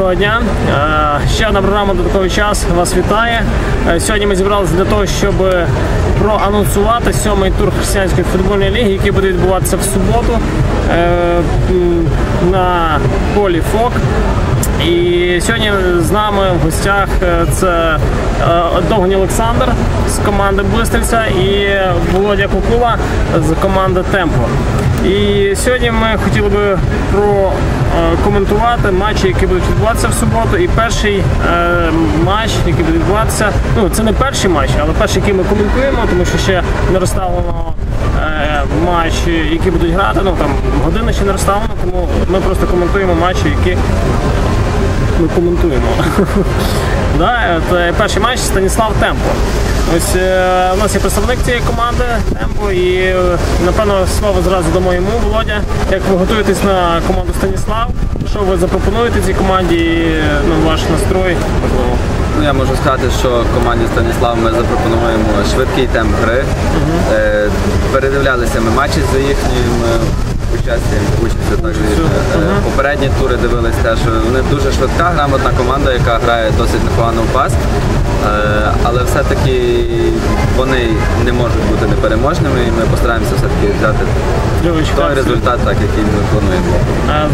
Доброго дня. Е, Ще одна програма «Додатковий час вас вітає. Е, Сьогодні ми зібралися для того, щоб проанонсувати сьомий тур християнської футбольної ліги, який буде відбуватися в суботу е, на полі ФОК. І сьогодні з нами в гостях е, це е, Довгань Олександр з команди Бистриця і Володя Кукула з команди Темпо. І сьогодні ми хотіли би прокоментувати матчі, які будуть відбуватися в суботу. І перший е, матч, який буде відбуватися, ну це не перший матч, але перший, який ми коментуємо, тому що ще не розставлено е, матчі, які будуть грати. Ну там години ще не розставлено, тому ми просто коментуємо матчі, які ми коментуємо. да, це перший матч Станіслав Темпо. Ось е, у нас є представник цієї команди Темпо і е, напевно слово зразу дамо йому, Володя. Як ви готуєтесь на команду Станіслав? Що ви запропонуєте цій команді? і, Ну, ваш настрой, можливо. Ну, я можу сказати, що команді Станіслав ми запропонуємо швидкий темп гри. Е, передивлялися ми матчі за їхнім участям, участю також. Попередні тури дивились теж. Вони дуже швидка, грамотна команда, яка грає досить непогано в пас. Е, але все-таки вони не можуть бути непереможними і ми постараємося все-таки взяти той результат, так, який ми плануємо.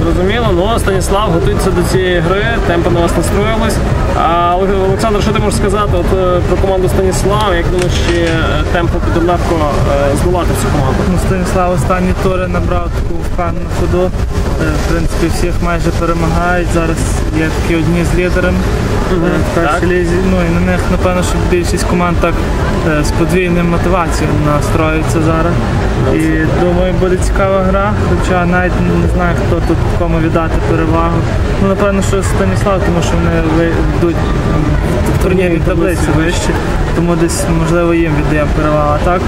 Зрозуміло, ну Станіслав готується до цієї гри, темпи на вас настроїлись. А Олександр, що ти можеш сказати от, е, про команду Станіслав? Як думаєш, чи е, темпо буде легко здолати цю команду? Ну, Станіслав останні тури набрав таку впевнену ходу. В принципі, всіх майже перемагають. Зараз є такі одні з лідерами е, в першій лізі. Ну і на них, напевно, що більшість команд так е, з подвійною мотивацією настроюються зараз. І думаю, буде цікава гра, хоча навіть не знаю, хто тут кому віддати перевагу. Ну, напевно, що Станіслав, тому що вони йдуть в турнірній таблиці вище, тому десь можливо їм віддаємо перевагу. А так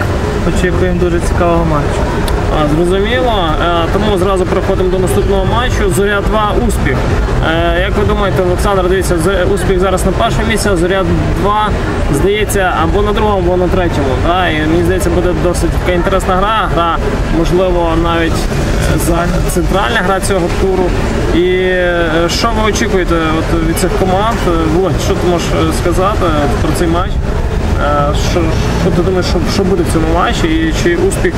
очікуємо дуже цікавого матчу. Зрозуміло. Е, Тому зразу переходимо до наступного матчу. Зоря 2 успіх. Е, Як ви думаєте, Олександр, дивіться, успіх зараз на першому місці, Зоря 2 здається або на другому, або на третьому. Да? І мені здається, буде досить така інтересна гра. Гра, можливо, навіть е, за- центральна гра цього туру. І е, що ви очікуєте от, від цих команд? Е, Володь, що ти можеш е, сказати про цей матч? Е, Що, що ти думаєш, що, що буде в цьому матчі? І чи успіх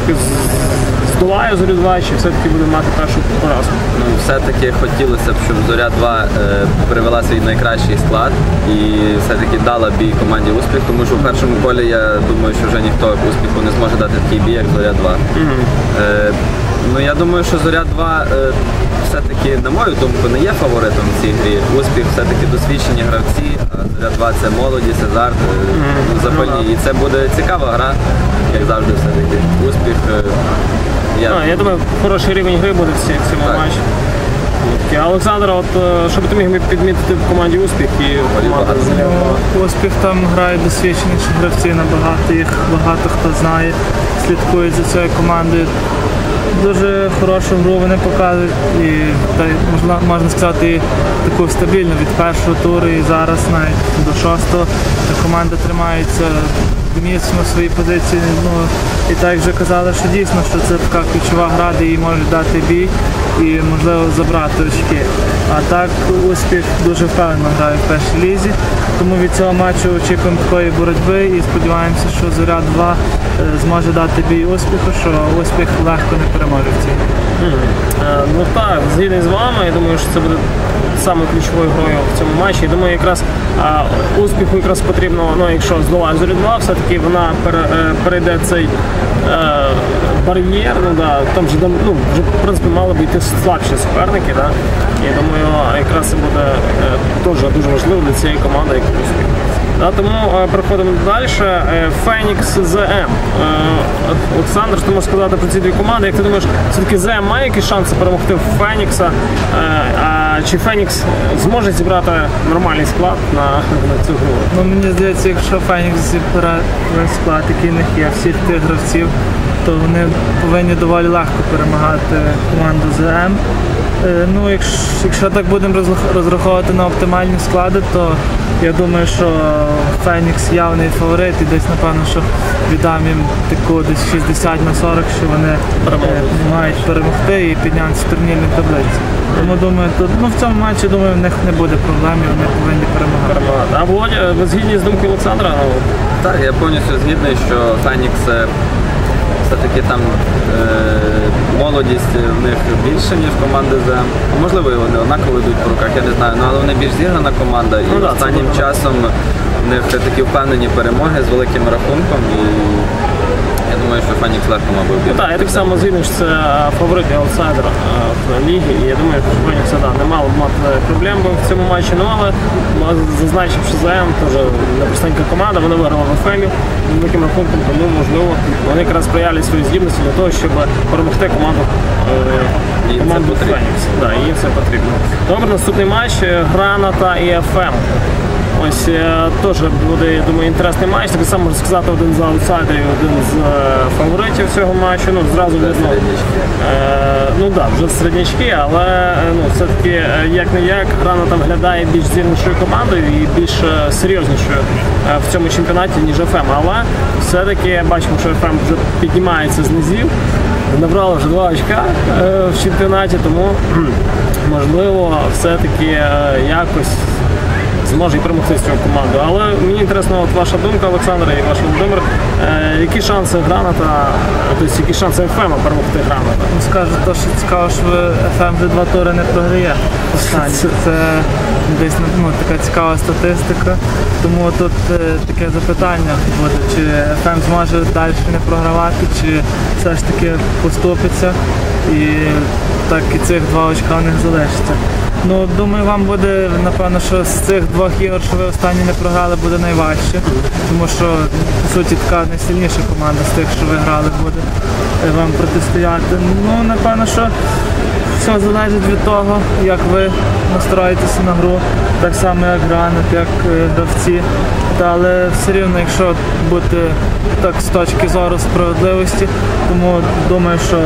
здолає зорю 2, чи все-таки буде мати першу поразку? Ну, все-таки хотілося б, щоб Зоря 2 е, привела свій найкращий склад і все-таки дала бій команді успіх, тому що в першому колі я думаю, що вже ніхто успіху не зможе дати такий бій, як Зоря 2. Е, ну я думаю, що Зоря 2 е, все-таки, на мою думку, не є фаворитом в цій грі. Успіх все-таки досвідчені гравці, а Зоря 2 це молодість, азарт, е, запальні. І це буде цікава гра, як завжди, все-таки. Успіх. е, я А, я думаю, хороший рівень гри буде в цьому Так. матчі. А Олександр, от е, що би ти міг підмітити в команді успіх і команда багато. Зоря 2? Ну, успіх там грають досвідченіші гравці набагато, їх багато хто знає, слідкують за цією командою. Дуже хорошу гру вони показують і та, можна, можна сказати таку стабільну від першого туру і зараз навіть до шостого команда тримається міцно в своїй позиції. Ну, і так вже казали, що дійсно що це така ключова гра, де їй можуть дати бій і можливо забрати очки. А так успіх дуже впевнено грає в першій лізі. Тому від цього матчу очікуємо такої боротьби і сподіваємося, що Зоря 2 е, зможе дати бій успіху, що успіх легко не переможе в цій. Е, Ну так, згідний з вами. Я думаю, що це буде саме ключовою грою в цьому матчі. Я думаю, якраз а, успіху якраз потрібно, ну якщо здолає зорі 2, все-таки вона е, перейде цей е, бар'єр. Ну да, там вже ну, вже в принципі мали б йти слабші суперники. Да? І думаю, якраз це буде е, дуже дуже важливо для цієї команди як успіх. Тому переходимо далі. Е, Фенікс ЗМ. Е, Олександр, що ти можеш сказати про ці дві команди? Як ти думаєш, все-таки ЗМ має якісь шанси перемогти Фенікса? Е, а чи Фенікс зможе зібрати нормальний склад на, на цю гру? Ну мені здається, якщо Фенікс зібере склад, який в них є, всіх тих гравців, то вони повинні доволі легко перемагати команду ЗМ. Е, Ну, якщо, якщо так будемо розраховувати на оптимальні склади, то я думаю, що Фенікс явний фаворит і десь, напевно, що віддам їм таку десь 60 на 40, що вони е, мають перемогти і піднятися в турнірній таблиці. Тому думаю, тут ну в цьому матчі думаю, в них не буде проблем, і вони повинні перемагати. А Володя, ви згідні з думкою Олександра? Так, я повністю згідний, що Фенікс е, все-таки там е, молодість в них більше, ніж команди ЗМ. Можливо, і вони однаково йдуть по руках, я не знаю. Ну, але вони більш зіграна команда. І Ну останнім часом в них такі впевнені перемоги з великим рахунком. І я думаю, що Фенікс легко мав би так, я так само згідний, що це е, фаворит і аутсайдер е, в лігі. І я думаю, що Фенікс да, не мало б мати проблем в цьому матчі. Ну але ну, зазначив, що ЗМ теж непростенька команда, вони виграли в ФМі великим рахунком, тому можливо вони якраз проявлять свої здібності для того, щоб перемогти команду. е, Команду. Фенікс. Да, їм це потрібно. Добре, наступний матч Граната і ФМ. Ось теж буде, я думаю, інтересний матч. Так само можна сказати, один з аутсайдерів, один з фаворитів цього матчу. Ну, зразу видно. Е, ну так, да, вже середнячки, але е, ну, все-таки е, як не як грана там глядає більш зірнішою командою і більш серйознішою в цьому чемпіонаті, ніж ФМ. Але все-таки бачимо, що ФМ вже піднімається з низів. Набрали вже два очка в чемпіонаті, тому можливо все-таки якось зможе і перемогти з цього команду. Але мені інтересно, от ваша думка, Олександр, і ваш Володимир, е, які шанси Граната, тобто які шанси ФМ перемогти Граната? Ну, Скажу, то, що цікаво, що ФМ вже два тури не програє. Останні. Це десь ну, така цікава статистика. Тому тут е, таке запитання буде, чи ФМ зможе далі не програвати, чи все ж таки поступиться і так і цих два очка них залишиться. Ну, думаю, вам буде, напевно, що з цих двох ігор, що ви останні не програли, буде найважче. Тому що, по суті, така найсильніша команда з тих, що ви грали, буде е, вам протистояти. Ну, напевно, що все залежить від того, як ви настроїтеся на гру, так само як гранат, як е, гравці. Та, але все рівно, якщо бути так з точки зору справедливості, тому думаю, що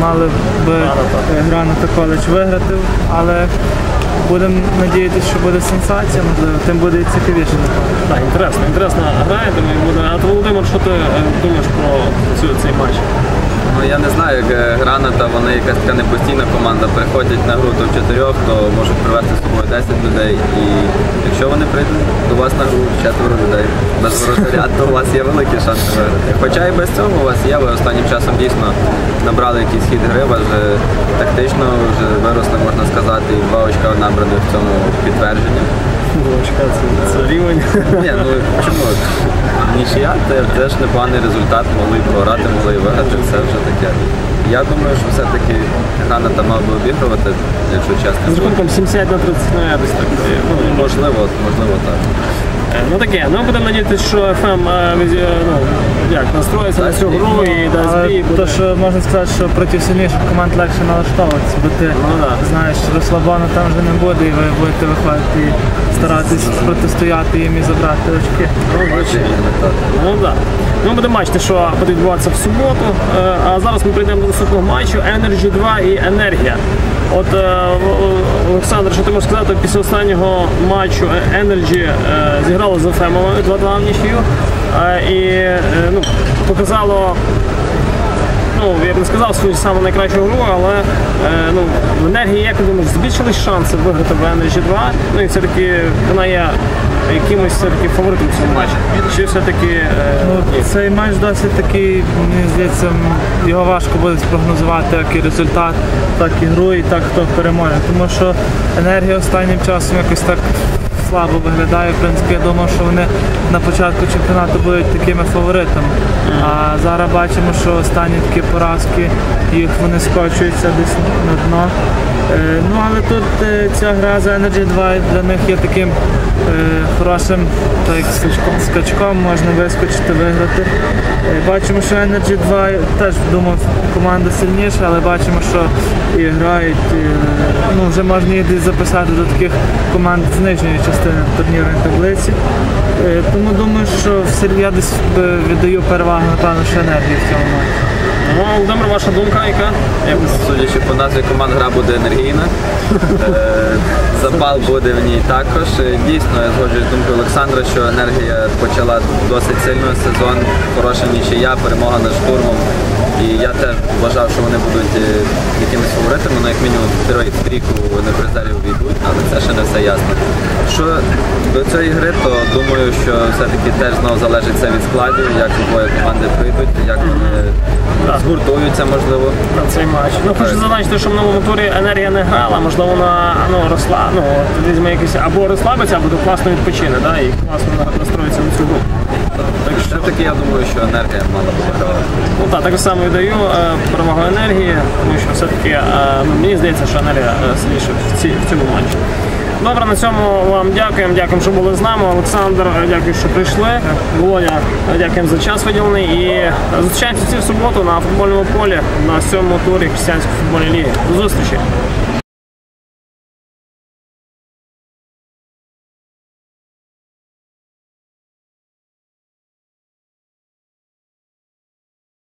мали би е, граната коледж виграти, але будемо надіятися, що буде сенсація, можливо, тим буде і цікавіше. Так, інтересно, інтересна гра, думаю, буде. А Володимир, що ти е, думаєш про цю, цей матч? Ну я не знаю, як е, Граната, вони якась така непостійна команда. Приходять на гру в чотирьох, то можуть привезти з собою 10 людей. І якщо вони прийдуть до вас на гру четверо людей без воротаря, то у вас є великі шанси виграти. Хоча і без цього у вас є, ви останнім часом дійсно набрали якийсь хід гри, вже тактично вже виросли, можна сказати, і два очка набрали в цьому підтвердження. Очка, це, це рівень. Ні, ну чому? Нічия це теж непоганий результат, могли програти, могли виграти, це вже таке. Я думаю, що все-таки Граната мав би обігрувати, якщо З чесно. рахунком 70 на 30, ну я десь так. е, Ну, Можливо, можливо так. Е, Ну таке, ну будемо надіятися, що ФМ е, е, ну, як, настроїться на цю гру і дасть Але бій. то, буде. що можна сказати, що проти сильніших команд легше налаштовуватися, бо ти Ну, да. знаєш, розслабону там вже не буде, і ви будете виходити старатись протистояти їм і забрати очки. Так. Ну так. Ми будемо бачити, що буде відбуватися в суботу. Е, А зараз ми прийдемо до наступного матчу Energy 2 і Енергія. От е, Олександр, що ти можеш сказати після останнього матчу Energy е, зіграло з Ефемом 2-2 в нічию е, і ну, показало ну, я б не сказав свою саму найкращу гру, але е, ну, в енергії, як ти думаєш, збільшились шанси виграти в Energy 2. Ну і все-таки вона є якимось все-таки фаворитом в цьому матчі. Чи все-таки е, Ну, цей матч досить такий, мені здається, його важко буде спрогнозувати як і результат, так і гру, і так хто переможе. Тому що енергія останнім часом якось так слабо виглядає. В принципі, я думав, що вони на початку чемпіонату будуть такими фаворитами. А зараз бачимо, що останні такі поразки їх вони скочуються десь на дно. Е, Ну але тут е, ця гра за Energy 2 для них є таким е, хорошим так, скачком, можна вискочити, виграти. Бачимо, що Energy 2 теж думав, команда сильніша, але бачимо, що і грають. Ну, вже можна їх записати до таких команд з нижньої частини турнірної таблиці. Е, Тому думаю, що я десь е, віддаю перевагу напевно, що енергії в цьому матчі. Володимир, ваша думка яка? Судячи по назві команд, гра буде енергійна. Е, Запал буде в ній також. Е, Дійсно, я згоджуюсь з думкою Олександра, що енергія почала досить сильно сезон, хороша нічия, перемога над штурмом. І я теж вважав, що вони будуть е, якимись фаворитами виграти, ну як мінімум в в трійку непризерів війдуть, але це ще не все ясно. Що до цієї гри, то думаю, що все-таки теж знову залежить це від складів, як обоє команди прийдуть, як вони згуртуються, можливо. на цей матч. Ну хочу зазначити, що в новому турі енергія не грала, можливо, вона ну росла. Ну якийсь або розслабиться, або класно відпочине, да, і класно на- настроїться на цю гру. Все-таки я думаю, що енергія мала б. Ну так, так само і даю е, перевагу енергії, тому що все-таки е, ну, мені здається, що енергія е, сильніша в, ці, в цьому матчі. Добре, на цьому вам дякуємо. Дякуємо, що були з нами. Олександр, дякую, що прийшли. Володя, дякуємо за час виділений. І зустрічаємося всі в суботу на футбольному полі на сьомому турі християнської футбольної ліги. До зустрічі!